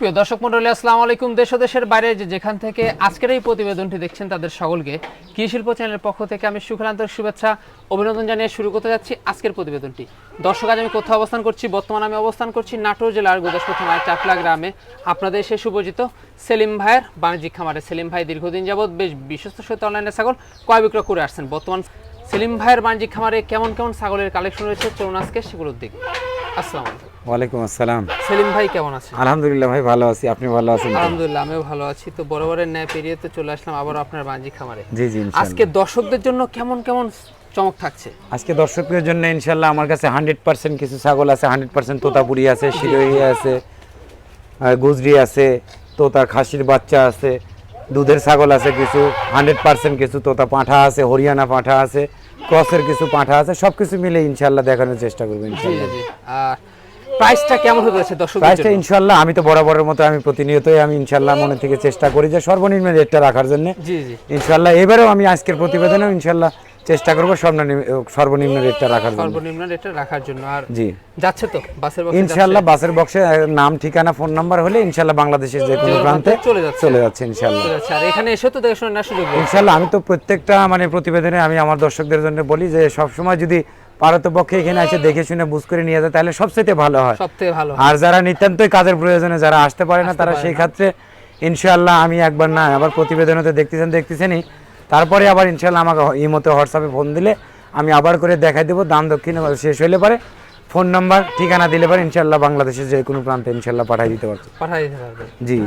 সুপ্রিয় দর্শক মন্ডলী আসসালামু আলাইকুম। দেশ দেশের বাইরে যেখান থেকে আজকের এই প্রতিবেদনটি দেখছেন তাদের সকলকে কৃষি শিল্প চ্যানেলের পক্ষ থেকে আমি সুখালান্তর শুভেচ্ছা, অভিনন্দন জানিয়ে শুরু করতে যাচ্ছি আজকের প্রতিবেদনটি। দর্শক, আজ আমি কোথাও অবস্থান করছি? বর্তমানে আমি অবস্থান করছি নাটোর জেলার গোদাসপুর থানায় চাপলা গ্রামে। আপনাদের সে সুপরিচিত সেলিম ভাইয়ের বাণিজ্যিক খামারে। সেলিম ভাই দীর্ঘদিন যাবৎ বেশ বিশ্বস্ত সহিত অনলাইনে ছাগল ক্রয় বিক্রয় করে আসছেন। বর্তমান সেলিম ভাইয়ের বাণিজ্যিক খামারে কেমন কেমন ছাগলের কালেকশন রয়েছে? চলুন আজকে সেগুলোর দিক। আসসালামু আলাইকুম। ওয়ালাইকুম আসসালাম। সেলিম ভাই কেমন আছেন? আলহামদুলিল্লাহ ভাই ভালো আছি। আপনি ভালো আছেন? আলহামদুলিল্লাহ আমিও ভালো আছি। তো বরাবরের ন্যায় পেরিয়ে তো চলে আসলাম আবার আপনার বাঞ্জি খামারে। জি জি আজকে দর্শকদের জন্য কেমন কেমন চমক থাকছে? আজকে দর্শকদের জন্য ইনশাল্লাহ আমার কাছে হান্ড্রেড পার্সেন্ট কিছু ছাগল আছে হান্ড্রেড পার্সেন্ট তোতাপুরি আছে শিরোহি আছে গুজরি আছে তোতার খাসির বাচ্চা আছে দুধের ছাগল আছে কিছু হান্ড্রেড পার্সেন্ট কিছু তোতা পাঁঠা আছে হরিয়ানা পাঁঠা আছে ক্রসের কিছু পাঁঠা আছে সব কিছু মিলে ইনশাল্লাহ দেখানোর চেষ্টা করব ইনশাল্লাহ প্রাইসটা কেমন হতে যাচ্ছে দর্শকদের প্রাইসটা আমি তো বরাবরের মতো আমি প্রতিনিয়তই আমি মনে থেকে চেষ্টা করি যে সর্বনিম্ন রেটটা রাখার জন্য। জি জি। ইনশাল্লাহ এবারেও আমি আজকের প্রতিবেদনেও ইনশাল্লাহ চেষ্টা করব সর্বনিম্ন সর্বনিম্ন রেটটা রাখার জন্য। সর্বনিম্ন রেটে রাখার জন্য। আর জি। যাচ্ছে তো বাসের বক্সে ইনশাল্লাহ বাসের বক্সে নাম ঠিকানা ফোন নাম্বার হলে ইনশাল্লাহ বাংলাদেশের যে কোনো প্রান্তে চলে যাচ্ছে। চলে যাচ্ছে আর এখানে এসে তো দেখে শুনে না সুযোগ আমি তো প্রত্যেকটা মানে প্রতিবেদনে আমি আমার দর্শকদের জন্য বলি যে সবসময় যদি পারতপক্ষে এখানে এসে দেখে শুনে বুঝ করে নিয়ে যায় তাহলে সবচেয়ে ভালো হয়। সব থেকে ভালো আর যারা নিতান্তই কাজের প্রয়োজনে যারা আসতে পারে না তারা সেই ক্ষেত্রে ইনশাআল্লাহ আমি একবার না আবার প্রতিবেদনতে দেখতেছেন দেখতেছেনই। তারপরে আবার ইনশাআল্লাহ আমাকে ইমোতে হোয়াটসঅ্যাপে ফোন দিলে আমি আবার করে দেখাই দেবো দাম দক্ষিণ শেষ হইলে পারে ফোন নাম্বার ঠিকানা দিলে পারে ইনশাআল্লাহ বাংলাদেশের যে কোনো প্রান্তে ইনশাআল্লাহ পাঠিয়ে দিতে পারছি পাঠাই দিতে পারবে। জি।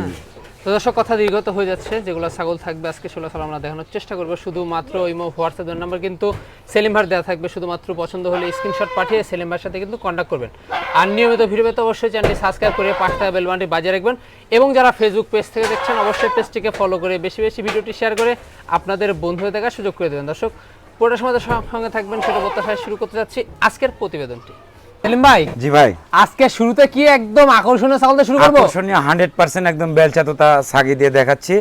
তো দর্শক, কথা দীর্ঘত হয়ে যাচ্ছে। যেগুলো ছাগল থাকবে আজকে ষোলো সাল আমরা দেখানোর চেষ্টা করব। শুধুমাত্র ওই ইমো হোয়াটসঅ্যাপ নাম্বার কিন্তু সেলিম ভার দেওয়া থাকবে। শুধুমাত্র পছন্দ হলে স্ক্রিনশট পাঠিয়ে সেলিম ভাইয়ের সাথে কিন্তু কন্ট্যাক্ট করবেন। আর নিয়মিত ভিডিও পেতে অবশ্যই চ্যানেলটি সাবস্ক্রাইব করে পাঁচটা বেলবানটি বাজিয়ে রাখবেন। এবং যারা ফেসবুক পেজ থেকে দেখছেন, অবশ্যই পেজটিকে ফলো করে বেশি বেশি ভিডিওটি শেয়ার করে আপনাদের বন্ধুদের দেখার সুযোগ করে দেবেন। দর্শক, পুরোটা সময় সঙ্গে থাকবেন। সেটা প্রত্যাশায় শুরু করতে যাচ্ছি আজকের প্রতিবেদনটি। সেলিম ভাই জি ভাই। আজকে শুরুতে কি একদম আকর্ষণীয় ছাগল দিয়ে শুরু করব? আকর্ষণীয় হান্ড্রেড পার্সেন্ট একদম বেলচা তোতা সাগি দিয়ে দেখাচ্ছি।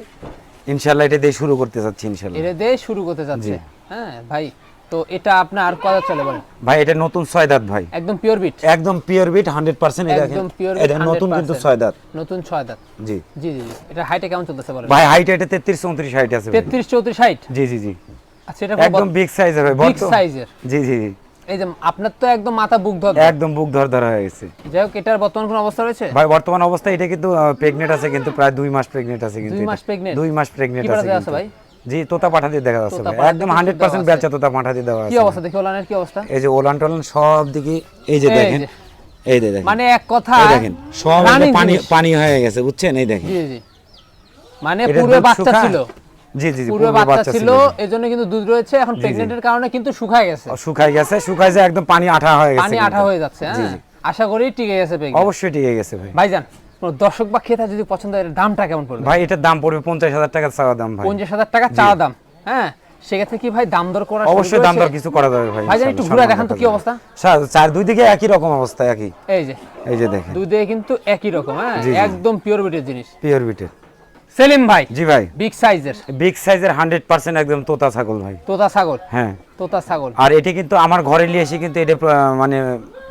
ইনশাআল্লাহ এটা দিয়ে শুরু করতে চাচ্ছি ইনশাআল্লাহ। এটা দিয়ে শুরু করতে যাচ্ছে হ্যাঁ ভাই তো এটা আপনার আর কত চলে বলেন? ভাই এটা নতুন ছয় দাঁত ভাই। একদম পিওর বিট একদম পিওর বিট হান্ড্রেড পার্সেন্ট একদম পিওর এটা নতুন কিন্তু ছয় দাঁত। নতুন ছয় দাঁত। জি। জি জি এটা হাইটে কেমন চলতেছে বলেন? ভাই হাইট এটা তেত্রিশ চৌত্রিশ হাইট আছে ভাই। তেত্রিশ চৌত্রিশ হাইট জি জি জি। আচ্ছা এটা একদম বিগ সাইজের ভাই বিগ সাইজের জি জি জি। এই যে আপনার তো একদম মাথা বুক ধর একদম বুক ধর ধরা হয়ে গেছে। যাই হোক এটার বর্তমান কোন অবস্থা রয়েছে? ভাই বর্তমান অবস্থায় এটা কিন্তু প্রেগনেন্ট আছে কিন্তু প্রায় দুই মাস প্রেগনেন্ট আছে কিন্তু দুই মাস pregnant? দুই মাস প্রেগনেন্ট কি আছে। ভাই? জি তোতা পাঠা দিয়ে দেখা যাচ্ছে একদম দিয়ে হান্ড্রেড দেওয়া পার্সেন্ট আছে। তোতা পাঠা দিয়ে দেওয়া কি অবস্থা? দেখি ওলানের কি অবস্থা? এই যে ওলান টোলান সব দিকে এই যে দেখেন এই যে দেখেন। মানে এক কথা দেখেন সব পানি পানি হয়ে গেছে বুঝছেন? এই দেখেন। জি জি। মানে দুধ বাচ্চা ছিল। জি জি জি পূর্বে পূর্বে বাচ্চা ছিল এজন্য কিন্তু দুধ রয়েছে এখন প্রেগনেন্টের কারণে কিন্তু শুকায় গেছে। শুকাই গেছে শুকাই যে একদম পানি আঠা হয়ে গেছে পানি আঠা হয়ে যাচ্ছে হ্যাঁ? আশা করি টিকে গেছে pregnant। অবশ্যই টিকে গেছে ভাই। ভাইজান দর্শক বা ক্রেতা যদি পছন্দ হয় দামটা কেমন পড়বে? ভাই এটার দাম পড়বে পঞ্চাশ হাজার টাকা চাওয়া দাম ভাই। পঞ্চাশ হাজার টাকা দাম হ্যাঁ? সেক্ষেত্রে কি ভাই দাম দর করা অবশ্যই দাম দর কিছু করা যাবে ভাই ভাইজান একটু ঘুরে দেখান তো কি অবস্থা। চার দুই দিকে একই রকম অবস্থা একই। এই যে এই যে দেখেন। কিন্তু একই রকম হ্যাঁ। একদম পিওর বিটের জিনিস। পিওর বিটের সেলিম ভাই জি ভাই। বিগ সাইজের বিগ সাইজের হান্ড্রেড পার্সেন্ট একদম তোতা ছাগল ভাই। তোতা ছাগল? হ্যাঁ। তোতা ছাগল। আর এটা কিন্তু আমার ঘরে নিয়ে এসে কিন্তু এটা মানে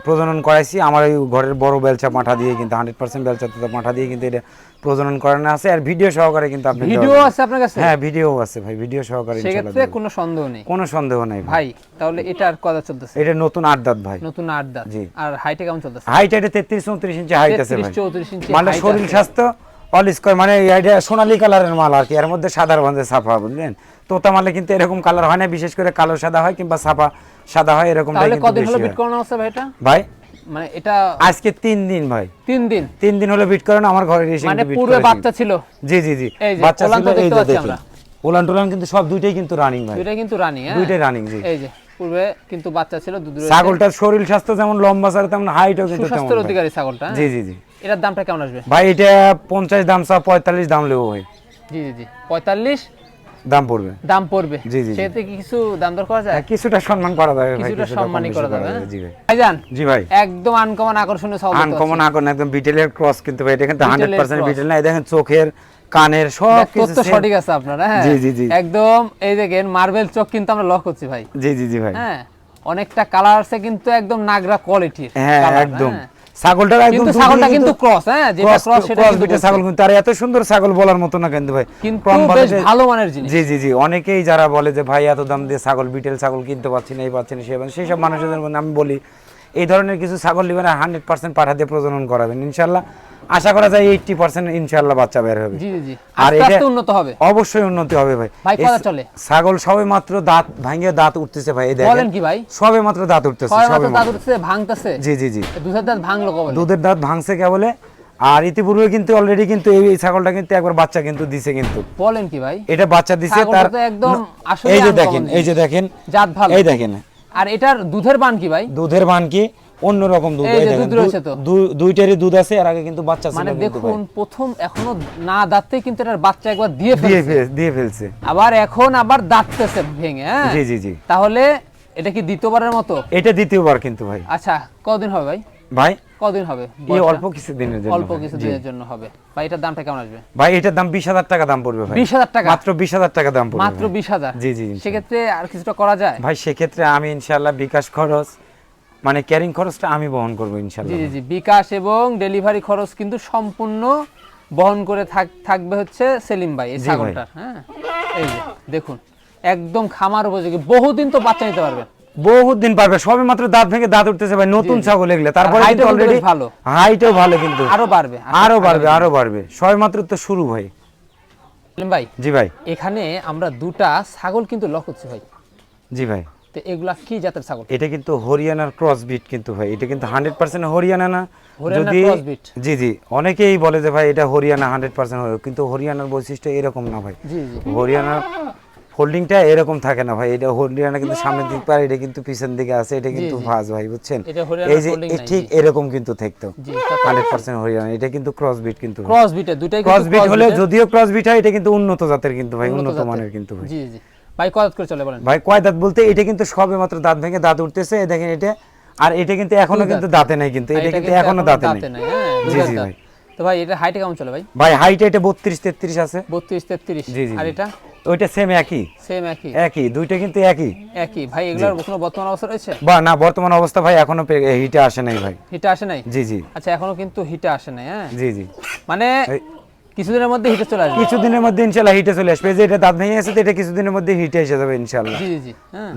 প্রজনন করাইছি। আমার ওই ঘরের বড় বেলচা পাঠা দিয়ে কিন্তু হান্ড্রেড পার্সেন্ট বেলচা তোতা পাঠা দিয়ে কিন্তু এটা প্রজনন করানো আছে। আর ভিডিও সহকারে কিন্তু আপনি ভিডিও আছে আপনার কাছে? হ্যাঁ ভিডিও আছে ভাই ভিডিও সহকারে ইনশাআল্লাহ সেক্ষেত্রে কোনো সন্দেহ নেই। কোনো সন্দেহ নাই ভাই। তাহলে এটা আর কত চলতেছে। এটা নতুন আট দাঁত ভাই। নতুন আট দাঁত। জি। আর হাইটে কেমন চলতেছে? হাইট এটা তেত্রিশ চৌত্রিশ ইঞ্চি হাইট আছে ভাই। চৌত্রিশ ইঞ্চি মানে শরীর স্বাস্থ্য অল স্কোয়ার মানে এটা সোনালী কালারের মাল আর কি এর মধ্যে সাদার মধ্যে সাফা বুঝলেন? তোতা মালে কিন্তু এরকম কালার হয় না বিশেষ করে কালো সাদা হয় কিংবা সাফা সাদা হয় এরকম তাহলে কদিন হলো বিট করানো আছে ভাই এটা? ভাই? মানে এটা আজকে তিন দিন ভাই। তিন দিন? তিন দিন হলো বিট করেন আমার ঘরে এসে মানে পূর্বে বাচ্চা ছিল? জি জি জি। বাচ্চা ছিল এই যে দেখুন। ওলান টোলান কিন্তু সব দুইটাই কিন্তু রানিং ভাই। দুইটা কিন্তু রানি হ্যাঁ? দুইটাই রানিং জি। এই যে পূর্বে কিন্তু বাচ্চা ছিল দুধ ছাগলটার শরীর স্বাস্থ্য যেমন লম্বা ছাড়া তেমন হাইটও কিন্তু তেমন অধিকারী ছাগলটা হ্যাঁ? জি জি জি। এটার দামটা কেমন আসবে? ভাই এটা পঞ্চাশ দাম চা পঁয়তাল্লিশ দাম নেব ভাই। জি জি জি। পঁয়তাল্লিশ? দাম পড়বে। দাম পড়বে? জি, জি, কি কিছু দাম দর করা যায়? হ্যাঁ, কিছুটা সম্মান করা যাবে কিছুটা সম্মানই করা যাবে হ্যাঁ? জি ভাই। ভাইজান জি ভাই। একদম আনকমন আকর্ষণীয় দেখতে আনকমন। আকন একদম বিটেলের ক্রস কিন্তু ভাই এটা কিন্তু বিটেলের হান্ড্রেড পার্সেন্ট cross। বিটেল না এই দেখেন চোখের কানের সব কিছু সঠিক আছে আপনার হ্যাঁ? জি, জি, জি। একদম এই দেখেন মার্বেল চোখ কিন্তু আমরা লক করছি ভাই। জি জি জি ভাই। হ্যাঁ? অনেকটা কালার আছে কিন্তু একদম নাগরা কোয়ালিটির হ্যাঁ একদম। ছাগলটা একদম ছাগলটা কিন্তু ক্রস হ্যাঁ যেটা ক্রস ক্রস সেটা কিন্তু ছাগল কিন্তু। আর এত সুন্দর ছাগল বলার মতো না কিন্তু ভাই। কিন্তু কম বেশ ভালো মানের জিনিস। জি জি জি অনেকেই যারা বলে যে ভাই এত দাম দিয়ে ছাগল বিটেল ছাগল কিনতে পারছি না এই পাচ্ছি না সেই মানুষের সব মানুষদের মধ্যে আমি বলি এই ধরনের কিছু ছাগল নেবেন হান্ড্রেড পার্সেন্ট পাঠা দিয়ে প্রজনন করাবেন ইনশাল্লাহ। আশা করা যায় এইটটি পার্সেন্ট ইনশাল্লাহ বাচ্চা বের হবে। জি জি জি। আর এটা উন্নত হবে। অবশ্যই উন্নতি হবে ভাই। চলে? ছাগল সবে মাত্র দাঁত ভাঙিয়ে দাঁত উঠতেছে ভাই এই বলেন কি ভাই? সবে মাত্র দাঁত উঠতেছে সবে। দাঁত উঠছে ভাঙতেছে? জি জি জি। দুধের দাঁত ভাঙলো কবে? দুধের দাঁত ভাঙছে কেবলে আর ইতিপূর্বে কিন্তু অলরেডি কিন্তু এই ছাগলটা কিন্তু একবার বাচ্চা কিন্তু দিছে কিন্তু। বলেন কি ভাই? এটা বাচ্চা দিছে তার একদম আসলে এই যে দেখেন এই যে দেখেন জাত ভালো। এই দেখেন। আর এটার দুধের বান কি ভাই? দুধের মান কি? অন্যরকম দুধ। এই দুধ রয়েছে তো। দুইটারই দুধ আছে আর আগে কিন্তু বাচ্চা ছিল মানে। দেখুন প্রথম এখনও না দাঁতে কিন্তু এটার বাচ্চা একবার দিয়ে ফেলছে। দিয়ে ফেলছে। আবার এখন আবার দাঁততেছে ভেঙে হ্যাঁ? জি জি জি। তাহলে এটা কি দ্বিতীয়বারের মতো? এটা দ্বিতীয়বার কিন্তু ভাই। আচ্ছা কদিন হবে ভাই? ভাই? কদিন হবে এই অল্প কিছু দিনের জন্য অল্প কিছু দিনের জন্য হবে। ভাই এটার দামটা কেমন আসবে? ভাই এটার দাম বিশ হাজার টাকা দাম পড়বে ভাই। বিশ হাজার টাকা? মাত্র বিশ হাজার টাকা দাম পড়বে মাত্র ভাই। বিশ হাজার? জি, জি, সেক্ষেত্রে আর কিছুটা করা যায়? ভাই সেক্ষেত্রে আমি ইনশাল্লাহ বিকাশ খরচ মানে ক্যারিং খরচটা আমি বহন করব ইনশাল্লাহ জি জি বিকাশ এবং ডেলিভারি খরচ কিন্তু সম্পূর্ণ বহন করে থাকবে হচ্ছে সেলিম ভাই এই। ছাগলটার হ্যাঁ? এই যে দেখুন একদম খামার উপযোগী। বহুদিন তো বাচ্চা নিতে পারবে। বহুত দিন পারবে সবে মাত্র দাঁত ভেঙে দাঁত উঠতেছে ভাই নতুন ছাগল এগুলো। তারপরে কিন্তু অলরেডি ভালো। হাইটও ভালো কিন্তু। আরও বাড়বে আরও বাড়বে। আরও বাড়বে। সবে মাত্র তো শুরু ভাই। সেলিম ভাই জি ভাই। এখানে আমরা দুটা ছাগল কিন্তু লক হচ্ছে ভাই। জি ভাই। তো এগুলা কি জাতের ছাগল? এটা কিন্তু হরিয়ানার ক্রস বিট কিন্তু ভাই। এটা কিন্তু হান্ড্রেড পার্সেন্ট হরিয়ানা না। যদি জি জি। অনেকেই বলে যে ভাই এটা হরিয়ানা হান্ড্রেড পার্সেন্ট কিন্তু হরিয়ানার বৈশিষ্ট্য এরকম না ভাই। জি জি। ফোল্ডিংটা এরকম থাকে না ভাই। এটা হরিয়ানা কিন্তু সামনের দিক পারে এটা কিন্তু পিছন দিকে আছে এটা কিন্তু ভাজ ভাই বুঝছেন? এই যে ঠিক এরকম কিন্তু থাকতো। জি তা তো- হান্ড্রেড পার্সেন্ট হরিয়ানা। এটা কিন্তু ক্রস বিট কিন্তু ক্রস বিটে দুটাই ক্রস বিট হলে যদিও ক্রস বিট হয় এটা কিন্তু উন্নত জাতের কিন্তু ভাই উন্নত মানের কিন্তু ভাই। জি জি। ভাই কত করে চলে বলেন? ভাই কয় দাঁত বলতে এটা কিন্তু সবে মাত্র দাঁত ভেঙে দাঁত উঠতেছে দেখেন এটা। আর এটা কিন্তু এখনও কিন্তু দাঁতে নাই কিন্তু এটা কিন্তু এখনও দাঁতে নেই। হ্যাঁ, জি, জি ভাই। তো ভাই এটা হাইটে কেমন চলে ভাই? ভাই হাইট এটা বত্রিশ তেত্রিশ আছে। বত্রিশ তেত্রিশ। জি, জি, আর এটা? ওইটা সেম একই। সেম একই। একই দুইটা কিন্তু একই। একই। ভাই এগুলোর কোনো বর্তমান অবস্থা রয়েছে? বা না বর্তমান অবস্থা ভাই এখনও হিটে আসে নাই ভাই। হিটে আসে নাই? জি জি। আচ্ছা এখনও কিন্তু হিটে আসে নাই হ্যাঁ? জি জি। মানে কিছুদিনের মধ্যে হিটে চলে আসবে। কিছুদিনের মধ্যে ইনশাআল্লাহ হিটে চলে আসবে। যে এটা দাঁত ভেঙে আছে এটা কিছুদিনের মধ্যে হিটে এসে যাবে ইনশাল্লাহ। জি জি জি হ্যাঁ।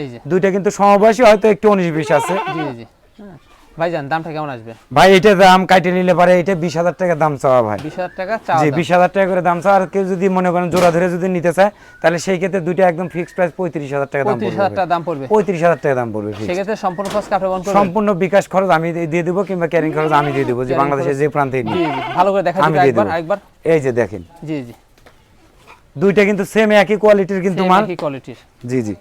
এই যে। দুইটা কিন্তু সমবয়সী হয়তো একটু উনিশ বিশ আছে। জি জি জি হ্যাঁ। ভাইজান দামটা কেমন আসবে? ভাই এটা দাম কাটে নিলে পারে এটা বিশ হাজার টাকা দাম চাওয়া ভাই। বিশ হাজার টাকা জি বিশ হাজার টাকা করে দাম চাওয়া। আর কেউ যদি মনে করেন জোড়া ধরে যদি নিতে চায় তাহলে সেই ক্ষেত্রে দুইটা একদম ফিক্সড প্রাইস পঁয়ত্রিশ হাজার টাকা দাম পঁয়ত্রিশ হাজার টাকা দাম পড়বে। পঁয়ত্রিশ হাজার টাকা দাম পড়বে। সেক্ষেত্রে সম্পূর্ণ খরচ কাঠে বহন করবে সম্পূর্ণ বিকাশ খরচ আমি দিয়ে- দেবো কিংবা ক্যারিং খরচ আমি দিয়ে দেবো যে বাংলাদেশের যে প্রান্তে ভালো করে দেখা আমি একবার এই যে দেখেন। জি জি। দুইটা কিন্তু সেম একই কোয়ালিটির কিন্তু মাল। কি কোয়ালিটির জি জি।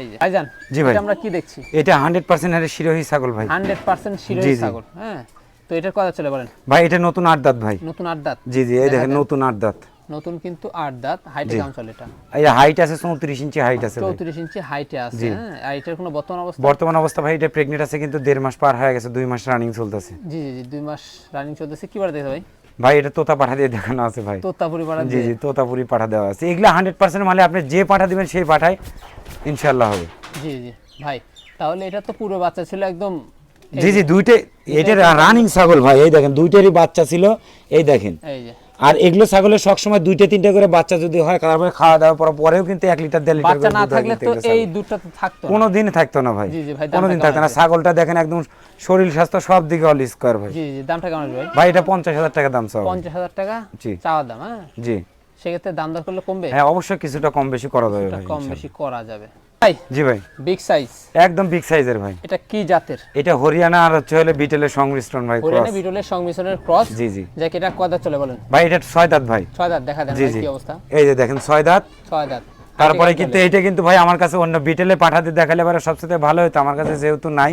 এই যে ভাইজান জি ভাই। আমরা কি দেখছি? এটা হান্ড্রেড পার্সেন্ট হারে শিরোহী ছাগল ভাই। হান্ড্রেড পার্সেন্ট জি, শিরোহী ছাগল হ্যাঁ? তো এটার কথা চলে বলেন। ভাই এটা নতুন আট দাঁত ভাই। নতুন আট দাঁত? জি জি এই দেখেন নতুন আট দাঁত। নতুন কিন্তু আট দাঁত হাইটে কেমন চলে এটা। এই হাইট আছে চৌত্রিশ ইঞ্চি হাইট আছে ভাই। চৌত্রিশ ইঞ্চি হাইটে আছে হ্যাঁ? আর এটার কোনো বর্তমান অবস্থা? বর্তমান অবস্থা ভাই এটা প্রেগনেন্ট আছে কিন্তু দেড় মাস পার হয়ে গেছে দুই মাস রানিং চলতেছে। জি জি জি দুই মাস রানিং চলতেছে। কি বার দেখতে ভাই? ভাই এটা তোতা পাঠা দিয়ে দেখানো আছে ভাই। তোতাপুরি পাঠা জি জি তোতাপুরি পাঠা দেওয়া আছে। এগুলো হান্ড্রেড পার্সেন্ট মানে আপনি যে পাঠা দিবেন সেই পাঠায় ইনশাল্লাহ হবে। জি জি ভাই তাহলে এটা তো পুরো বাচ্চা ছিল একদম জি জি দুইটা এটা রানিং ছাগল ভাই এই দেখেন দুইটারই বাচ্চা ছিল এই দেখেন। এই যে। আর এগুলো ছাগলের সবসময় দুইটা তিনটা করে বাচ্চা যদি হয় তারপরে খাওয়া দাওয়া পর পরেও কিন্তু এক লিটার দেড় লিটার বাচ্চা না থাকলে তো এই। দুধটা তো থাকতো। কোনো দিন থাকতো না ভাই। জি, জি, ভাই, দামটা কোনো দিন থাকতো না ছাগলটা দেখেন একদম শরীর স্বাস্থ্য সব দিকে অল স্কোয়ার ভাই। জি জি দামটা কেমন ভাই? ভাই এটা পঞ্চাশ হাজার টাকা দাম চাও পঞ্চাশ হাজার টাকা? জি। চাওয়া দাম হ্যাঁ? জি। সেক্ষেত্রে দাম দর করলে কমবে? হ্যাঁ অবশ্যই কিছুটা কম বেশি করা যাবে কম বেশি করা যাবে। জি ভাই। বিগ সাইজ একদম বিগ সাইজের ভাই। এটা কি জাতের? এটা হরিয়ানা আর হচ্ছে হলে বিটেলের সংমিশ্রণ ভাই হরিয়ানা। বিটলের সংমিশ্রণের ক্রস জি জি। যাকে এটা চলে বলেন? ভাই এটা ছয় দাঁত ভাই। ছয় দাঁত দেখা দেন কি অবস্থা? এই যে দেখেন ছয় দাঁত। ছয় দাঁত। তারপরে কিন্তু এটা কিন্তু ভাই আমার কাছে অন্য বিটেলে পাঠাতে দেখালে এবারে সবচেয়ে ভালো হতো আমার কাছে যেহেতু নাই।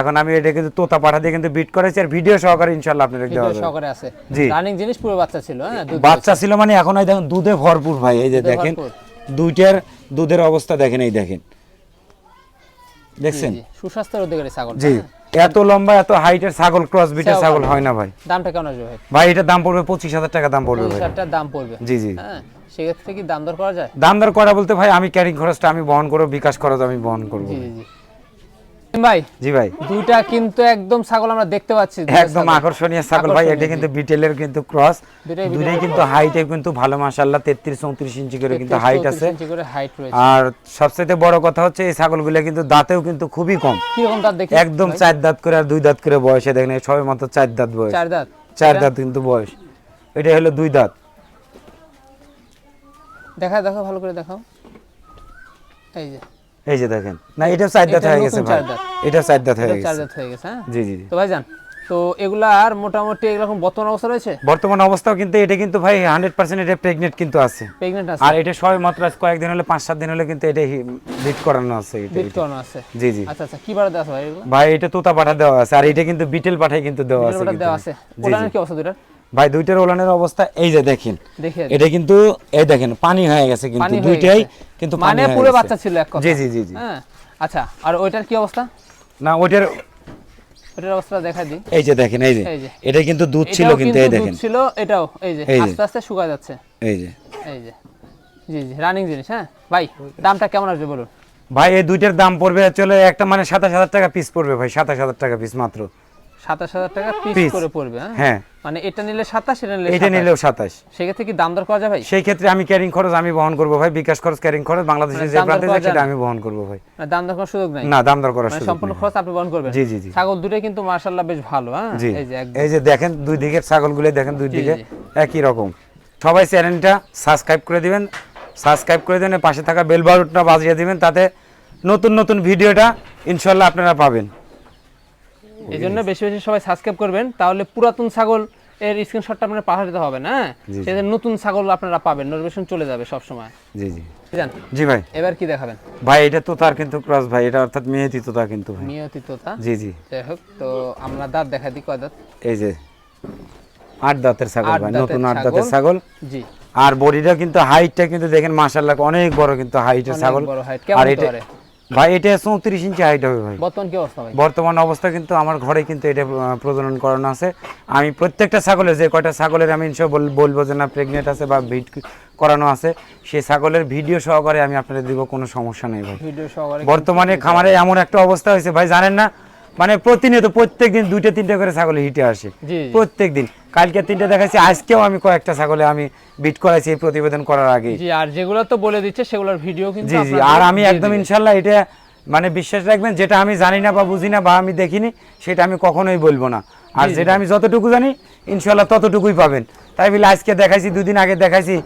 এখন আমি এটা কিন্তু তোতা পাঠা দিয়ে কিন্তু বিট করেছি আর ভিডিও সহকারে ইনশাল্লাহ আপনাদের দেওয়া যাবে সহকারে আছে। জি। রানিং জিনিস পুরো বাচ্চা ছিল হ্যাঁ? বাচ্চা ছিল মানে এখন এই দেখেন দুধে ভরপুর ভাই এই যে দেখেন। দুইটার দুধের অবস্থা দেখেন এই দেখেন। দেখছেন? সুস্বাস্থ্যের অধিকারী ছাগল জি। হ্যাঁ। এত লম্বা এত হাইটের ছাগল ক্রস বিটের ছাগল। হয় না ভাই। দামটা কেমন আসবে ভাই? ভাই এটা দাম পড়বে পঁচিশ হাজার টাকা দাম পড়বে ভাই। এটা দাম পড়বে। জি জি। হ্যাঁ সেক্ষেত্রে কি দাম দর করা যায়? দাম দর করা বলতে ভাই আমি ক্যারিং খরচটা আমি বহন করব বিকাশ খরচ আমি বহন করব জি জি। ভাই? জি ভাই। দুইটা কিন্তু একদম ছাগল আমরা দেখতে পাচ্ছি। একদম আকর্ষণীয় ছাগল ভাই এটা কিন্তু বিটেলের কিন্তু ক্রস। কিন্তু হাইটে কিন্তু ভালো মাশাল্লাহ তেত্রিশ চৌত্রিশ ইঞ্চি করে কিন্তু হাইট আছে। আর সবচেয়ে বড় কথা হচ্ছে এই ছাগলগুলো কিন্তু দাঁতেও কিন্তু খুবই কম। কি রকম দাঁত দেখি একদম চার দাঁত করে আর দুই দাঁত করে বয়সে দেখেন সবে মাত্র চার দাঁত বয়স। চার দাঁত? চার দাঁত কিন্তু বয়স। এটা হলো দুই দাঁত। দেখা দেখো ভালো করে দেখাও। এই যে। এই যে দেখেন। না এটা চার দাঁত হয়ে গেছে ভাই। এটা চার দাঁত হয়ে এটা চার গেছে দাঁত হয়ে গেছে হ্যাঁ? জি জি তো ভাইজান তো এগুলার মোটামুটি এরকম বর্তমান অবস্থা রয়েছে? বর্তমান অবস্থাও কিন্তু এটা কিন্তু ভাই হান্ড্রেড পার্সেন্ট এটা প্রেগনেন্ট কিন্তু আছে। প্রেগনেন্ট আছে। আর এটা সবে মাত্র আজ কয়েকদিন হলে পাঁচ সাত দিন হলে কিন্তু এটা বিট করানো আছে এটা বিট করানো আছে। জি জি। আচ্ছা আচ্ছা কি বারে দেওয়া আছে ভাই এগুলো? ভাই এটা তোতা পাঠা দেওয়া আছে আর এটা কিন্তু বিটেল পাঠাই কিন্তু দেওয়া আছে ওটা কিন্তু। দেওয়া আছে। জি। কি অবস্থা দুইটার? ভাই দুইটার ওলানের অবস্থা এই যে দেখেন। এটা কিন্তু এই দেখেন পানি হয়ে গেছে কিন্তু দুইটাই কিন্তু মানে পুরো বাচ্চা ছিল এক কথা। জি জি জি জি। হ্যাঁ। আচ্ছা আর ওইটার কি অবস্থা? না ওইটার ওইটার অবস্থা দেখা দিই। এই যে দেখেন এই যে। এটা কিন্তু দুধ ছিল কিন্তু এই দুধ দেখেন। ছিল এটাও এই যে এই যে। আস্তে আস্তে শুকায় যাচ্ছে। এই যে। এই যে। জি জি রানিং জিনিস হ্যাঁ। ভাই দামটা কেমন আসবে বলুন? ভাই এই দুইটার দাম পড়বে চলে একটা মানে সাতাশ হাজার টাকা পিস পড়বে ভাই সাতাশ হাজার টাকা পিস মাত্র। সাতাশ হাজার টাকা পিস করে পড়বে হ্যাঁ? হ্যাঁ। মানে এটা নিলে সাতাশ এটা নিলে এটা নিলেও সাতাশ। সেক্ষেত্রে কি দাম দর করা ভাই? সেই ক্ষেত্রে আমি ক্যারিং খরচ আমি বহন করব ভাই বিকাশ খরচ ক্যারিং খরচ বাংলাদেশে মানে যে প্রান্তে যায় সেটা আমি বহন করব ভাই। মানে দাম দর করার সুযোগ নাই? না দাম দর করার মানে সুযোগ সম্পূর্ণ খরচ আপনি বহন করবেন? জি, জি, জি। ছাগল দুটোই কিন্তু মার্শাল্লাহ বেশ ভালো হ্যাঁ? এই যে এই যে দেখেন দুই দিকের ছাগলগুলো দেখেন দুই দিকে একই রকম। সবাই চ্যানেলটা সাবস্ক্রাইব করে দিবেন সাবস্ক্রাইব করে দেবেন পাশে থাকা বেল বাটনটা বাজিয়ে দিবেন তাতে নতুন নতুন ভিডিওটা ইনশাল্লাহ আপনারা পাবেন। এই জন্য বেশি বেশি সবাই সাবস্ক্রাইব করবেন তাহলে পুরাতন ছাগল এর স্ক্রিনশটটা আপনার পাঠাতে হবে না। সেদিন নতুন ছাগল আপনারা পাবেন নোটিফিকেশন চলে যাবে সব সময় জি। জি জি ভাই। এবার কি দেখাবেন? ভাই এটা তো তার কিন্তু ক্রস ভাই। এটা অর্থাৎ মেহেতি তোতা কিন্তু ভাই। নিয়তিততা জি জি। যাই হোক তো আমরা দাঁত দেখা দিই কয় দাঁত? এই যে আট দাঁতের ছাগল ভাই নতুন আট দাঁতের ছাগল। জি। আর বডিটা কিন্তু হাইটটা কিন্তু দেখেন মাশাআল্লাহ অনেক বড় কিন্তু হাইটের ছাগল। আর এটা? ভাই এটা চৌত্রিশ ইঞ্চি হাইট হবে ভাই। বর্তমান কি অবস্থা ভাই? বর্তমান অবস্থা কিন্তু আমার ঘরে কিন্তু এটা প্রজনন করানো আছে। আমি প্রত্যেকটা ছাগলের যে কয়টা ছাগলের আমি ইনশো বলব যে না প্রেগনেন্ট আছে বা ভিড করানো আছে সেই ছাগলের ভিডিও সহকারে আমি আপনাদের দিব কোনো সমস্যা নেই ভাই। ভিডিও সহকারে বর্তমানে খামারে এমন একটা অবস্থা হয়েছে ভাই জানেন না? মানে প্রতিনিয়ত প্রত্যেক দিন দুইটা তিনটা করে ছাগল হিটে আসে। প্রত্যেক দিন কালকে তিনটা দেখাচ্ছি আজকেও আমি কয়েকটা ছাগলে আমি বিট করাইছি এই প্রতিবেদন করার আগে জি আর যেগুলো তো বলে দিচ্ছে সেগুলোর ভিডিও কিন্তু জি জি আর আমি একদম। ইনশাল্লাহ এটা মানে বিশ্বাস রাখবেন যেটা আমি জানি না বা বুঝি না বা আমি দেখিনি সেটা আমি কখনোই বলব না। আর। যেটা আমি যতটুকু জানি ইনশাল্লাহ ততটুকুই পাবেন। তাই বলে আজকে দেখাইছি দুদিন আগে দেখাইছি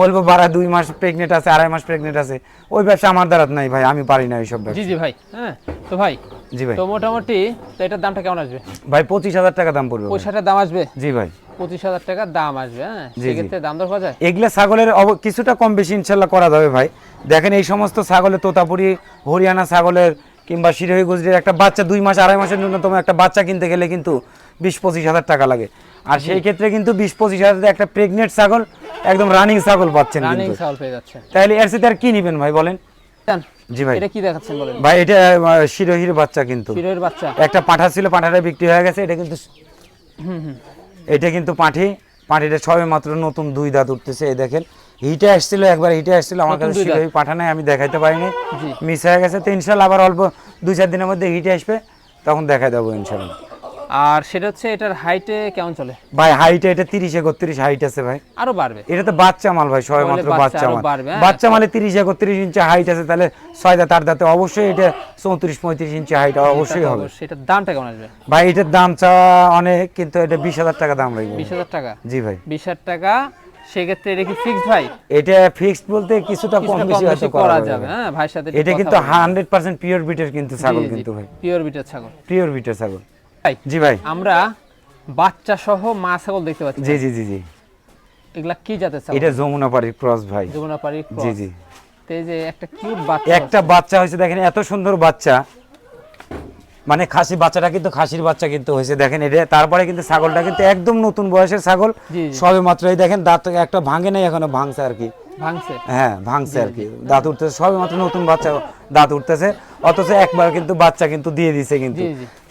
বলব বারা দুই মাস প্রেগনেন্ট আছে আড়াই মাস প্রেগনেন্ট আছে। ওই ব্যবসা আমার দ্বারা নাই ভাই আমি পারি না এইসব জি জি ভাই হ্যাঁ তো ভাই জি ভাই। তো মোটামুটি তো এটার দামটা কেমন আসবে? ভাই পঁচিশ হাজার টাকা দাম পড়বে। পয়সাটার দাম আসবে? জি ভাই। পঁচিশ হাজার টাকা দাম আসবে হ্যাঁ? সেক্ষেত্রে দাম দর করা যায়? এগুলা ছাগলের কিছুটা কম বেশি ইনশাল্লাহ করা যাবে ভাই। দেখেন এই সমস্ত ছাগলের তোতাপুরি হরিয়ানা ছাগলের কিংবা শিরোহী গুজরির একটা বাচ্চা দুই মাস আড়াই মাসের ন্যূনতম একটা বাচ্চা কিনতে গেলে কিন্তু বিশ পঁচিশ হাজার টাকা লাগে। আর সেই ক্ষেত্রে কিন্তু বিশ পঁচিশ হাজার একটা প্রেগনেন্ট ছাগল একদম রানিং ছাগল পাচ্ছেন রানিং চাউল পেয়ে যাচ্ছে তাহলে এর সাথে আর কি নিবেন ভাই বলেন? জি ভাই। এটা কি দেখাচ্ছেন বলেন? ভাই এটা শিরোহির বাচ্চা কিন্তু। হিরোয়ের বাচ্চা। একটা পাঠা ছিল পাঠাটা বিক্রি হয়ে গেছে এটা কিন্তু এটা কিন্তু পাঠি। পাঠিটা সবে মাত্র নতুন দুই দাঁত উঠতেছে এই দেখেন। হিটে আসছিল একবার হিটে আসছিল আমার কাছে দুই দাঁত। শিরোহী পাঠা নাই আমি দেখাইতে পারিনি। মিস হয়ে গেছে তো ইনশাল্লাহ আবার অল্প দুই চার দিনের মধ্যে হিটে আসবে তখন দেখাই দেবো ইনশাল্লাহ। আর সেটা হচ্ছে এটার হাইটে কেমন চলে? ভাই হাইটে এটা তিরিশ একত্রিশ হাইট আছে ভাই। আরও বাড়বে। এটা তো বাচ্চা মাল ভাই সবে মাত্র বাচ্চা মাল। হ্যাঁ। বাচ্চা মালে তিরিশ একত্রিশ ইঞ্চি হাইট আছে তাহলে ছয় দাঁত আট দাঁতে অবশ্যই এটা চৌত্রিশ পঁয়ত্রিশ ইঞ্চি হাইট অবশ্যই হবে। সেটার দামটা কেমন আসবে? ভাই এটার দাম চাওয়া অনেক কিন্তু এটা বিশ হাজার টাকা দাম লাগবে বিশ হাজার টাকা? জি ভাই। বিশ হাজার টাকা সেক্ষেত্রে এটা কি ফিক্সড ভাই? এটা ফিক্সড বলতে কিছুটা কম বেশি হয়তো করা যাবে হ্যাঁ ভাইয়ের সাথে এটা কিন্তু হান্ড্রেড পার্সেন্ট পিওর বিটের কিন্তু ছাগল কিন্তু ভাই। পিওর বিটের ছাগল। পিওর বিটের ছাগল। জি ভাই। আমরা বাচ্চা সহ মা ছাগল দেখতে পাচ্ছি জি জি জি জি। এগুলা কি জাতের ছাগল? এটা যমুনা পাড়ির ক্রস ভাই। যমুনা পাড়ি জি। জি এই যে একটা কিউট বাচ্চা একটা বাচ্চা হয়েছে দেখেন এত সুন্দর বাচ্চা। মানে খাসি বাচ্চাটা কিন্তু খাসির বাচ্চা কিন্তু হয়েছে দেখেন এটা তারপরে কিন্তু ছাগলটা কিন্তু একদম নতুন বয়সের ছাগল। সবে মাত্র এই দেখেন দাঁত একটা ভাঙে নাই এখনও ভাঙছে আর কি। হ্যাঁ ভাঙছে আর কি। দাঁত উঠতেছে সবে মাত্র নতুন বাচ্চা দাঁত উঠতেছে। অথচ একবার কিন্তু বাচ্চা কিন্তু দিয়ে দিছে কিন্তু।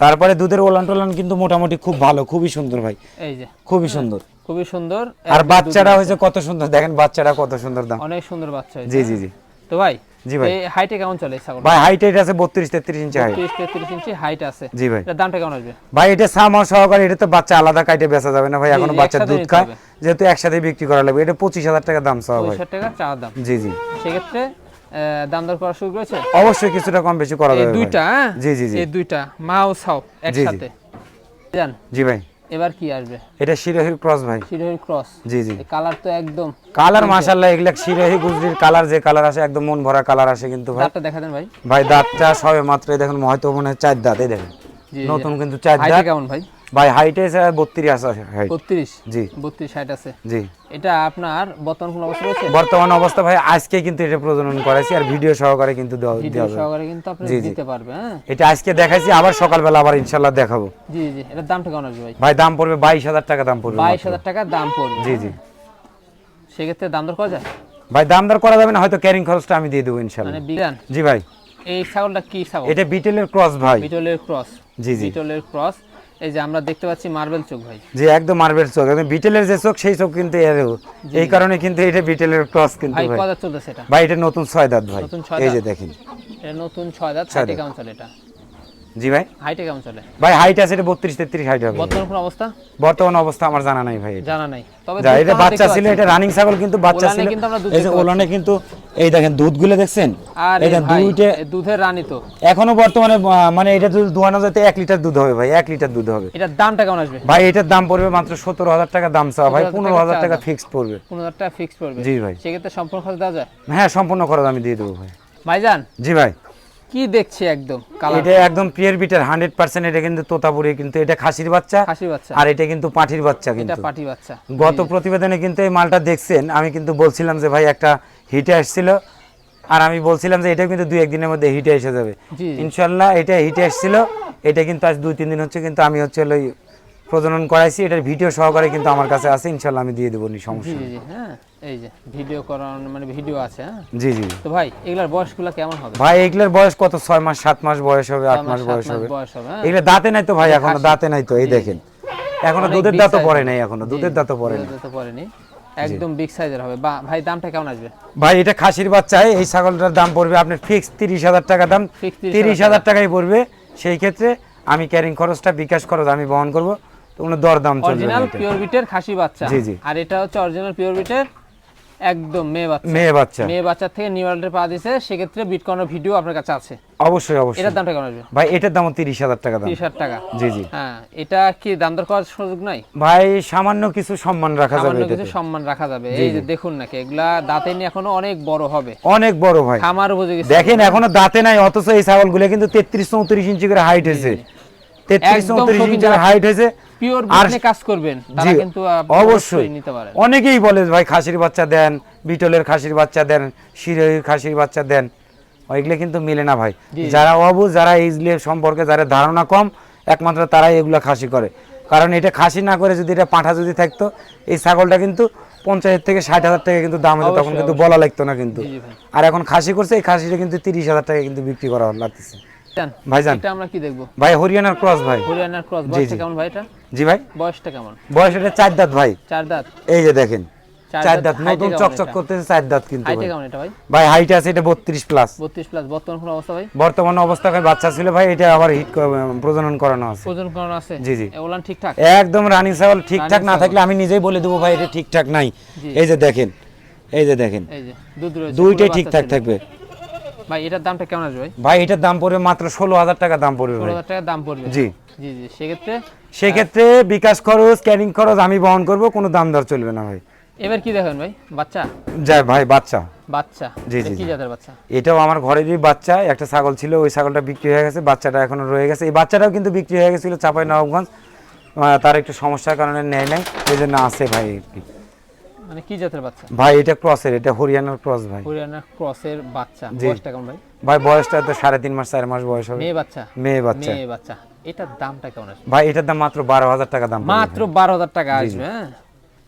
তারপরে দুধের ওলান টোলান কিন্তু মোটামুটি খুব ভালো খুবই সুন্দর ভাই। এই যে। খুবই সুন্দর। খুবই সুন্দর। আর বাচ্চাটা হয়েছে কত সুন্দর দেখেন বাচ্চাটা কত সুন্দর দাম। অনেক সুন্দর বাচ্চা জি জি জি। তো ভাই জি ভাই। এই হাইটে কেমন চলে ছাগল ভাই হাইট এটা আছে বত্রিশ তেত্রিশ ইঞ্চি হাইট 30 33 ইঞ্চি হাইট আছে। জি ভাই। এটার দামটা কেমন আসবে? ভাই এটা সামা সহকারে এটা তো বাচ্চা আলাদা কাইটে বেচা যাবে না ভাই এখনও বাচ্চা দুধ খায়। যেহেতু একসাথে বিক্রি করা লাগবে এটা পঁচিশ হাজার টাকা দাম চাওয়া ভাই। 65 টাকা চাওয়ার দাম। জি জি। সেক্ষেত্রে দাম দর করা শুরু করেছে অবশ্যই কিছুটা কম বেশি করা এই যাবে ভাই। দুইটা হ্যাঁ? জি জি জি। এই দুইটা মা ও ছাও একসাথে। জান জি ভাই। এবার কি আসবে? এটা শিরোহির ক্রস ভাই। শিরোহির ক্রস? জি জি। কালার তো একদম কালার মাশাল্লাহ এগুলা শিরোহি গুজরির কালার যে কালার আসে একদম মন ভরা কালার আসে কিন্তু ভাই। দাঁতটা দেখা দেন ভাই। ভাই দাঁতটা সবে মাত্র দেখুন হয়তো মনে হয় চার দাঁত এই দেখেন। নতুন কিন্তু চার দাঁত। কেমন ভাই? ভাই হাইটে বত্রিশ আছে হাইট 32 জি। 32 হাইট আছে। জি। এটা আপনার বর্তমান কোন অবস্থা রয়েছে? বর্তমান অবস্থা ভাই আজকে কিন্তু এটা প্রজনন করাইছি আর ভিডিও সহকারে কিন্তু দেওয়া ভিডিও সহকারে কিন্তু আপনি। দিতে পারবে হ্যাঁ। এটা আজকে দেখাইছি আবার সকালবেলা আবার ইনশাল্লাহ দেখাবো। জি জি। এটার দামটা কেমন আসবে ভাই? ভাই দাম পড়বে বাইশ হাজার টাকা দাম পড়বে বাইশ মাত্র। হাজার টাকা দাম পড়বে জি জি। সেক্ষেত্রে দাম দর করা যায়? ভাই দাম দর করা যাবে না হয়তো ক্যারিং খরচটা আমি দিয়ে দেবো ইনশাল্লাহ মানে জি ভাই। এই ছাগলটা কি ছাগল? এটা বিটেলের ক্রস ভাই। বিটলের ক্রস জি জি। বিটলের ক্রস এই যে আমরা দেখতে পাচ্ছি মার্বেল চোখ ভাই। যে একদম মার্বেল চোখ একদম বিটেলের যে চোখ সেই চোখ কিন্তু এরও এই কারণে কিন্তু এটা বিটেলের ক্রস কিন্তু ভাই কত চলছে এটা? ভাই এটা নতুন ছয় দাঁত ভাই। এই যে? দেখেন। এটা নতুন ছয় দাঁত ছয় হাইটে দাঁত। কেমন চলে এটা। জি ভাই। হাইটে কেমন চলে? ভাই হাইট আছে এটা বত্রিশ তেত্রিশ হাইট হবে। বর্তমান কোন অবস্থা? বর্তমান অবস্থা আমার জানা নাই ভাই জানা নাই। তবে যা এটা বাচ্চা ছিল এটা রানিং ছাগল কিন্তু বাচ্চা ছিল। দুধ এই যে ওলানে কিন্তু এই দেখেন দুধগুলো দেখছেন? আর এটা দুইটা দুধের রানী তো। এখনও বর্তমানে মানে এটা যদি দোয়ানো যেতে এক লিটার দুধ হবে ভাই এক লিটার দুধ হবে। এটার দামটা কেমন আসবে? ভাই এটার দাম পড়বে মাত্র সতেরো হাজার টাকা দাম চাওয়া ভাই 17,000 পনেরো হাজার টাকা টাকা ফিক্সড পড়বে। পনেরো হাজার টাকা ফিক্স পড়বে। জি ভাই। সেক্ষেত্রে সম্পূর্ণ খরচ দেওয়া যায়? হ্যাঁ সম্পূর্ণ খরচ আমি দিয়ে দেবো ভাই। ভাইজান? জি ভাই। কি দেখছি একদম এটা একদম পিয়ার বিটার হান্ড্রেড পার্সেন্ট এটা কিন্তু তোতাপুরি কিন্তু এটা খাসির বাচ্চা। খাসির বাচ্চা। আর এটা কিন্তু বাচ্চা এটা কিন্তু। পাটি বাচ্চা। গত প্রতিবেদনে কিন্তু এই মালটা দেখছেন আমি কিন্তু বলছিলাম যে ভাই একটা হিটে আসছিল আর আমি বলছিলাম যে এটা কিন্তু দুই একদিনের মধ্যে হিটে এসে যাবে। ইনশাল্লাহ এটা হিটে আসছিল এটা কিন্তু আজ দুই তিন দিন হচ্ছে কিন্তু আমি হচ্ছে হলো প্রজনন করাইছি এটার ভিডিও সহকারে কিন্তু আমার কাছে আছে ইনশাল্লাহ আমি দিয়ে দেবো নি সমস্যা জি জি হ্যাঁ এই যে ভিডিও করানো মানে ভিডিও আছে হ্যাঁ? জি জি তো ভাই এগুলার বয়সগুলো কেমন হবে? ভাই এগুলোর বয়স কত? ছয় মাস সাত মাস বয়স হবে আট ছয় মাস বয়স হবে। হ্যাঁ। এগুলো দাঁতে নাই তো ভাই এখনও দাঁতে নাই তো এই দেখেন। এখনও দুধের দাঁতও পড়ে নাই এখনও দুধের দাঁতও পড়ে নাই। দাঁতও পড়েনি। একদম বিগ সাইজের হবে। ভাই দামটা কেমন আসবে? ভাই এটা খাসির বাচ্চায় এই ছাগলটার দাম পড়বে আপনার ফিক্স তিরিশ হাজার টাকা দাম। Fix 30,000 তিরিশ হাজার টাকাই পড়বে। সেই ক্ষেত্রে আমি ক্যারিং খরচটা বিকাশ খরচ আমি বহন করব। কোনো দর দাম চলবে অরিজিনাল পিওর বিটের খাসি বাচ্চা। জি, জি। আর এটা হচ্ছে অরিজিনাল পিওর বিটের একদম মেয়ে বাচ্চা। মেয়ে বাচ্চা। মেয়ে বাচ্চার থেকে নিউ ওয়ার্ল্ডের পা দিছে সেক্ষেত্রে বিটকয়েনের ভিডিও আপনার কাছে আছে। অবশ্যই অবশ্যই। এটার দামটা কেমন আসবে? ভাই এটার দামও তিরিশ হাজার টাকা দাম। তিরিশ হাজার টাকা। জি জি। হ্যাঁ এটা কি দাম দর করার সুযোগ নাই? ভাই সামান্য কিছু সম্মান রাখা যাবে সামান্য কিছু সম্মান রাখা যাবে। এই যে দেখুন নাকি এগুলা দাঁতে নিয়ে এখনও অনেক বড় হবে। অনেক বড় ভাই। খামার উপযোগী দেখেন এখনও দাঁতে নাই অথচ এই ছাগলগুলো কিন্তু তেত্রিশ চৌত্রিশ ইঞ্চি করে হাইট হয়েছে। তেত্রিশ চৌত্রিশ ইঞ্চি হাইট হয়েছে। পিওর কাজ করবেন তারা কিন্তু অবশ্যই নিতে পারেন। অনেকেই বলে ভাই খাসির বাচ্চা দেন বিটলের খাসির বাচ্চা দেন শিরোহির খাসির বাচ্চা দেন ওইগুলো কিন্তু মিলে না ভাই। যারা যারা এইগুলো সম্পর্কে যারা ধারণা কম একমাত্র তারাই এগুলো খাসি করে। কারণ এটা খাসি না করে যদি এটা পাঁঠা যদি থাকতো এই ছাগলটা কিন্তু পঞ্চাশ থেকে ষাট হাজার টাকা কিন্তু দাম হতো তখন কিন্তু বলা লাগতো না কিন্তু। ভাই। আর এখন খাসি করছে এই খাসিটা কিন্তু তিরিশ হাজার টাকা কিন্তু বিক্রি করা লাগতেছে। জান, ভাইজান। এটা আমরা কি দেখব? ভাই হরিয়ানার ক্রস ভাই। হরিয়ানার ক্রস কেমন ভাই এটা? জি ভাই? বয়সটা কেমন? বয়স এটা চার দাঁত ভাই। চার দাঁত? এই যে দেখেন চার দাঁত, নতুন চকচক করতেছে চার দাঁত কিন্তু হাইটে ভাই। কেমন এটা ভাই? ভাই হাইট আছে এটা বত্রিশ প্লাস বত্রিশ প্লাস বর্তমান কোন অবস্থা ভাই? বর্তমান অবস্থায় বাচ্চা ছিল ভাই এটা আবার হিট প্রজনন করানো আছে। ওজন কোন আছে? জি, জি। ওলান ঠিকঠাক? একদম রানিং ছাগল ঠিকঠাক না থাকলে আমি নিজেই বলে দেবো ভাই এটা ঠিকঠাক নাই। এই যে দেখেন এই যে দেখেন। এই যে দুধ রয়েছে দুইটাই ঠিকঠাক থাকবে। ভাই এটার দামটা কেমন আসবে ভাই? ভাই এটার দাম পড়বে মাত্র ষোলো হাজার টাকা দাম পড়বে ষোলো ভাই। হাজার টাকা দাম পড়বে। জি। জি জি সেক্ষেত্রে সেক্ষেত্রে বিকাশ খরচ ক্যারিং খরচ আমি বহন করব কোনো দাম দর চলবে না ভাই। এবার কি দেখেন ভাই? বাচ্চা? যায় ভাই বাচ্চা। বাচ্চা? জি, জি, কি জাতের বাচ্চা? এটাও আমার ঘরেরই বাচ্চা একটা ছাগল ছিল ওই ছাগলটা বিক্রি হয়ে গেছে বাচ্চাটা এখনও রয়ে গেছে। এই বাচ্চাটাও কিন্তু বিক্রি হয়ে গেছিল চাপাই নবাবগঞ্জ। তার একটু সমস্যার কারণে নেয় নাই এই জন্য আছে ভাই আর কি। মানে কি জাতের বাচ্চা? ভাই এটা ক্রসের এটা হরিয়ানার ক্রস ভাই। হরিয়ানা ক্রসের বাচ্চা বয়সটা কেমন ভাই? ভাই বয়সটা তো সাড়ে তিন মাস চার মাস বয়স হবে। মেয়ে বাচ্চা? মেয়ে বাচ্চা। মেয়ে বাচ্চা। এটার দামটা কেমন আসবে? ভাই এটার দাম মাত্র বারো হাজার টাকা দাম মাত্র বারো হাজার টাকা আসবে হ্যাঁ?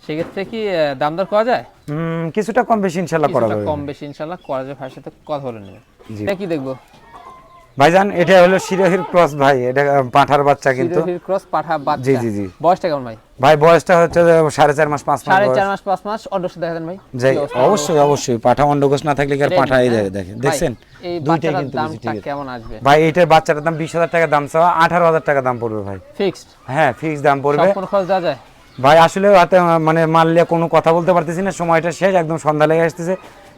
সেক্ষেত্রে কি দাম দর করা যায়? হুম, কিছুটা কম বেশি ইনশাল্লাহ করা যাবে। কম বেশি ইনশাল্লাহ করা যাবে ভাইয়ের সাথে কথা বলে নেবে। এটা কি দেখব। ভাইজান এটা হলো শিরোহির ক্রস ভাই এটা পাঁঠার বাচ্চা কিন্তু। সিরোহির ক্রস পাঠা বাচ্চা। জি, জি, জি। বয়সটা কেমন ভাই? ভাই বয়সটা হচ্ছে যে সাড়ে চার মাস পাঁচ মাস সাড়ে বয়স। চার মাস পাঁচ মাস অন্ডসে দেখা দেন ভাই। অবস্থা? অবশ্যই অবশ্যই পাঠা অন্ডকোষ না থাকলে কি আর পাঠা এই হ্যাঁ? দেখে দেখেন। এই বাচ্চাটার কিন্তু দামটা কেমন আসবে? ভাই এটার বাচ্চাটার দাম বিশ হাজার টাকা দাম চাওয়া আঠারো হাজার টাকা দাম পড়বে ভাই। ফিক্সড? হ্যাঁ ফিক্স দাম পড়বে। সম্পূর্ণ খরচ দেওয়া যায়? ভাই আসলে মানে মাল কোনো কথা বলতে পারতেছি না সময়টা শেষ একদম সন্ধ্যা লেগে আসতেছে।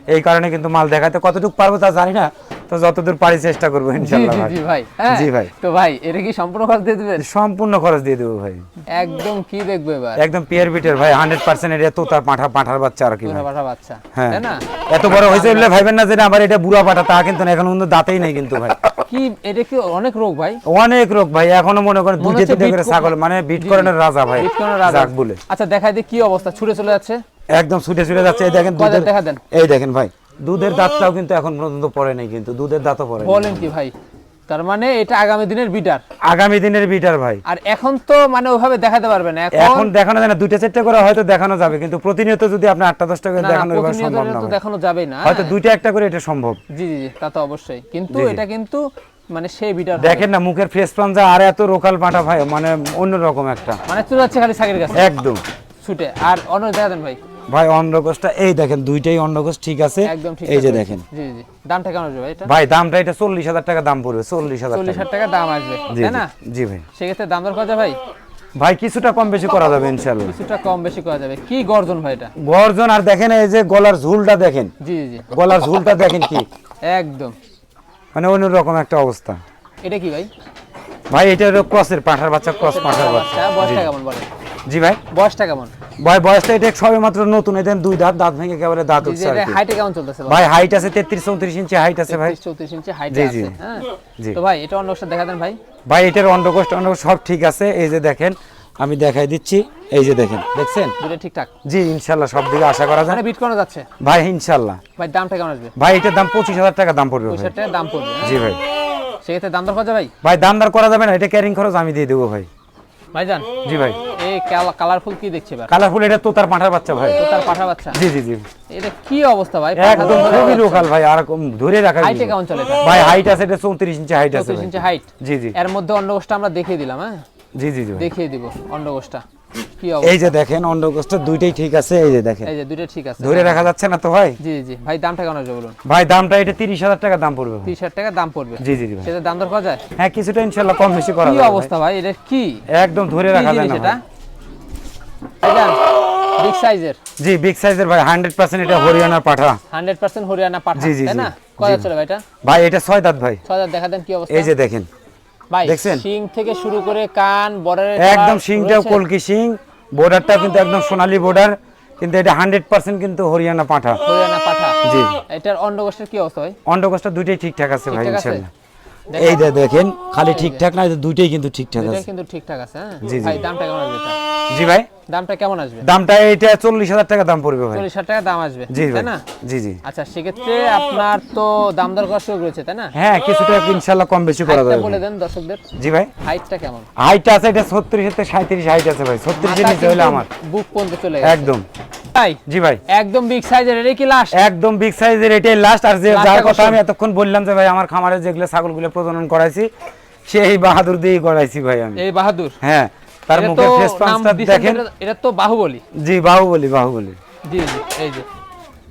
এই কারণে কিন্তু মাল দেখাতে কতটুকু পারব তা জানি না তো যতদূর পারি চেষ্টা করব জি ভাই। জি ভাই হ্যাঁ জি ভাই। তো ভাই এটা কি সম্পূর্ণ খরচ দিয়ে দিবেন? সম্পূর্ণ খরচ দিয়ে দেবো ভাই। একদম কি দেখব এবার? একদম পিয়ার বিটের ভাই হান্ড্রেড পার্সেন্ট এটা তো তার পাঠা পাঠার বাচ্চা আর কি পাঠা বাচ্চা হ্যাঁ। না? এত বড় হয়েছে বলে ভাইবেন না যে আবার এটা বুড়া পাঠা তা কিন্তু এখন কিন্তু দাঁতেই নেই কিন্তু ভাই। কি এটা কি অনেক রোগ ভাই? অনেক রোগ ভাই এখনও মনে করেন তিনটে করে ছাগল মানে বিট জি, রাজা ভাই বিটকয়েনের রাজা। বলে। আচ্ছা দেখাই দিয়ে কি অবস্থা ছুটে চলে যাচ্ছে? একদম ছুটে ছুটে যাচ্ছে। এই দেখেন দুধের দেখা দেন? এই দেখেন ভাই দুধের দাঁতটাও কিন্তু এখন পর্যন্ত পড়ে নাই কিন্তু দুধের দাঁতও পড়ে। বলেন কি ভাই তার মানে এটা আগামী দিনের বিটার? আগামী দিনের বিটার ভাই। আর এখন তো মানে ওইভাবে দেখাতে পারবে না এখন দেখানো যায় না দুইটা চারটে করে হয়তো দেখানো যাবে কিন্তু প্রতিনিয়ত যদি আপনি আটটা দশটা করে দেখানো সম্ভব না দেখানো যাবে না। হয়তো দুইটা একটা করে এটা সম্ভব। জি জি জি তা তো অবশ্যই। কিন্তু। এটা কিন্তু মানে সেই বিটার দেখেন না মুখের ফেস পাঞ্জা আর এত রোকাল পাটা ভাই মানে অন্যরকম একটা। মানে চলে যাচ্ছে খালি সাগের কাছে। একদম। ছুটে। আর অন্য দেখা দেন ভাই। ভাই অন্ডকোষটা এই দেখেন দুইটাই অন্ডকোষ ঠিক আছে? একদম ঠিক এই যে দেখেন। জি জি দামটা কেমন আসবে ভাই এটা? ভাই দামটা এটা চল্লিশ হাজার টাকা দাম পড়বে চল্লিশ হাজার চল্লিশ টাকা হাজার টাকা দাম আসবে জি তাই না? জি ভাই। সেক্ষেত্রে দাম দর করা ভাই? ভাই কিছুটা কম বেশি করা যাবে ইনশাল্লাহ কিছুটা কম বেশি করা যাবে। কি গর্জন ভাই এটা? গর্জন আর দেখেন এই যে গলার ঝুলটা দেখেন। জি জি গলার ঝুলটা দেখেন কি? একদম। মানে অন্যরকম একটা অবস্থা। এটা কি ভাই? ভাই এটা ক্রসের পাঠার বাচ্চা ক্রস পাঠার বাচ্চা। বাচ্চা বয়সটা কেমন বলে জি ভাই। বয়সটা কেমন? ভাই বয়সটা এটা সবে মাত্র নতুন এদের দুই দাঁত দাঁত ভেঙে একেবারে দাঁত উঠছে। হাইটে কেমন চলতেছে ভাই হাইট আছে তেত্রিশ চৌত্রিশ ইঞ্চি হাইট আছে ভাই। 34 ইঞ্চি হাইট আছে জি। হ্যাঁ। জি। তো ভাই এটা অন্য একটা দেখা দেন ভাই। ভাই এটার অন্ডকোষ্ঠ অন্ডকোষ সব ঠিক আছে। এই যে দেখেন আমি দেখাই দিচ্ছি। এই যে দেখেন দেখছেন? দুটো ঠিকঠাক। জি ইনশাল্লাহ সব দিকে আশা করা যায়। মানে বিট যাচ্ছে? ভাই ইনশাল্লাহ। ভাই দামটা কেমন আসবে? ভাই এটার দাম পঁচিশ হাজার টাকা দাম পড়বে পঁয়ষট্টি ভাই টাকা দাম পড়বে হ্যাঁ? জি ভাই। সেক্ষেত্রে দাম দর করা যাবে ভাই? ভাই দাম দর করা যাবে না এটা ক্যারিং খরচ আমি দিয়ে দেবো ভাই। ভাইজান। জি ভাই। কালারফুল কি দেখছে এবার? কালারফুল এটা তোতার পাঁঠার বাচ্চা ভাই। তো তার বাচ্চা? জি জি জি। এটা কি অবস্থা ভাই? একদম খুবই লোকাল ভাই আর কম ধরে রাখা হাইটে কেমন চলে ভাই হাইট আছে এটা চৌত্রিশ ইঞ্চি হাইট আছে চৌত্রিশ ভাই। ইঞ্চি হাইট জি জি। এর মধ্যে অন্ডকোষটা আমরা দেখিয়ে দিলাম হ্যাঁ? জি জি জি দেখিয়ে দিব অন্ডকোষটা। এই যে দেখেন অন্ডকোষ্ঠটা দুইটাই ঠিক আছে এই যে দেখেন। এই যে দুটো ঠিক আছে। ধরে রাখা যাচ্ছে না তো ভাই? জি জি ভাই দামটা কেমন আসবে বলুন? ভাই দামটা এটা তিরিশ হাজার টাকা দাম পড়বে ভাই। তিরিশ হাজার টাকা দাম পড়বে। জি জি ভাই। সেটা দাম দর করা যায়? হ্যাঁ কিছুটা ইনশাল্লাহ কম বেশি করা যাবে ভাই। অবস্থা ভাই? এটা কি? একদম ধরে রাখা যায় না এটা বিগ সাইজের জি বিগ সাইজের ভাই হান্ড্রেড পার্সেন্ট এটা হরিয়ানার পাঠা। হান্ড্রেড পার্সেন্ট হরিয়ানা পাঠা জি, জি, তাই না? কয় চলে ভাই এটা? ভাই এটা ছয় দাঁত ভাই। ছয় হাজার দেখা দেন কি অবস্থা। এই যে দেখেন। ভাই শিং থেকে শুরু করে কান বর্ডারের একদম শিংটাও কলকি শিং বর্ডারটা কিন্তু একদম সোনালী বর্ডার কিন্তু এটা হান্ড্রেড পার্সেন্ট কিন্তু হরিয়ানা পাঠা। হরিয়ানা পাঠা। জি। এটার কি অবস্থা ভাই? ঠিকঠাক আছে ভাই। এই যে দেখেন খালি ঠিকঠাক না দুইটাই কিন্তু ঠিকঠাক এটা আছে। কিন্তু ঠিকঠাক আছে হ্যাঁ। ভাই দামটা কেমন আসবে জি ভাই। দামটা কেমন আসবে? দামটা এটা চল্লিশ হাজার টাকা দাম পড়বে ভাই। চল্লিশ হাজার টাকা দাম আসবে জি তাই না? জি জি। আচ্ছা সেক্ষেত্রে আপনার তো দাম দর করা শুরু করেছে তাই না? হ্যাঁ কিছুটা ইনশাল্লাহ কম বেশি করা যাবে। বলে দেন দর্শকদের। জি ভাই। হাইটটা কেমন? হাইট আছে এটা ছত্রিশ থেকে সাঁত্রিশ হাইট আছে ভাই। ছত্রিশের মাথা নিচে হলে আমার। বুক পর্যন্ত চলে গেছে। একদম। ভাই? জি ভাই। একদম বিগ সাইজের এটাই কি লাস্ট একদম বিগ সাইজের এটাই লাস্ট আর যে যার কথা আমি এতক্ষণ বললাম যে ভাই আমার খামারে যেগুলো ছাগলগুলো প্রজনন করাইছি সেই বাহাদুর দিয়েই করাইছি ভাই আমি। এই বাহাদুর? হ্যাঁ তার তো ফেস পাঁচটা দেখেন। এটা- তো বাহুবলী। জি বাহুবলি বাহুবলি। জি জি এই যে।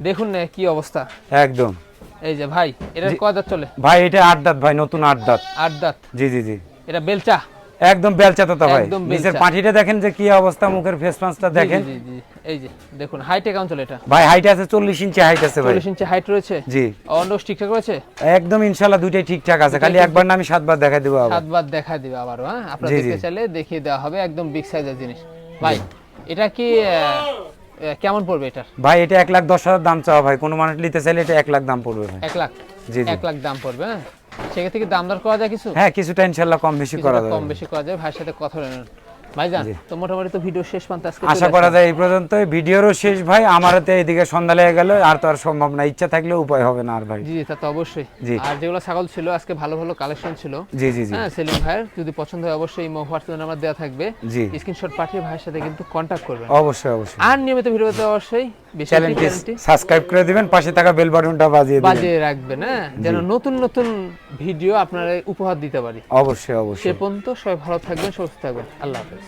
দেখুন না কি অবস্থা। একদম। এই যে ভাই এটা কয় দাঁত চলে? ভাই এটা আট দাঁত ভাই নতুন আট দাঁত। আট দাঁত? জি জি জি। এটা বেলচা? একদম বেলচা তো ভাই। নিচের দেখেন যে কি অবস্থা মুখের ফেস পাঁচটা দেখেন। জি জি। এই যে দেখুন হাইটে কেমন চলে এটা। ভাই হাইট আছে চল্লিশ ইঞ্চি হাইট আছে ভাই। চল্লিশ ইঞ্চি হাইট রয়েছে? জি। অন্ডস ঠিকঠাক রয়েছে? একদম ইনশাল্লাহ দুইটাই ঠিকঠাক আছে খালি একবার না আমি সাতবার দেখাই দেবো আবার। সাতবার দেখা দিবে আবারও হ্যাঁ? আপনারা। দেখতে চাইলে দেখিয়ে দেওয়া হবে একদম বিগ সাইজের জিনিস। ভাই এটা কি কেমন পড়বে এটার? ভাই এটা এক লাখ দশ হাজার দাম চাওয়া ভাই কোনো মানুষ নিতে চাইলে এটা এক লাখ দাম পড়বে ভাই। এক লাখ? জি জি। এক লাখ দাম পড়বে হ্যাঁ? সেক্ষেত্রে কি দাম দর করা যায় কিছু? হ্যাঁ কিছুটা ইনশাল্লাহ কম বেশি করা যাবে। কম বেশি করা যায় ভাইয়ের সাথে কথা ভাইজান তো মোটামুটি তো ভিডিও শেষ পর্যন্ত আজকে আশা করা যায় এই পর্যন্তই। ভিডিওরও শেষ ভাই। আমারও তো এইদিকে সন্ধ্যা লেগে গেল আর তো আর সম্ভব না। ইচ্ছা থাকলেও উপায় হবে না আর ভাই। জি তা তো অবশ্যই। আর যেগুলো ছাগল ছিল আজকে ভালো ভালো কালেকশন ছিল। জি জি জি। হ্যাঁ সেলিম ভাইয়ের যদি পছন্দ হয় অবশ্যই হোয়াটসঅ্যাপ নাম্বার দেওয়া থাকবে। জি। স্ক্রিনশট পাঠিয়ে ভাইয়ের সাথে কিন্তু করবেন। অবশ্যই অবশ্যই। আর নিয়মিত ভিডিও পেতে অবশ্যই। বেশি চ্যানেলটি সাবস্ক্রাইব করে দিবেন পাশে থাকা বেল বাটনটা বাজিয়ে দিবেন। বাজিয়ে রাখবেন হ্যাঁ? যেন নতুন নতুন ভিডিও আপনারা উপহার দিতে পারি। অবশ্যই অবশ্যই। সে পর্যন্ত সবাই ভালো থাকবেন সুস্থ থাকবেন। আল্লাহ হাফেজ।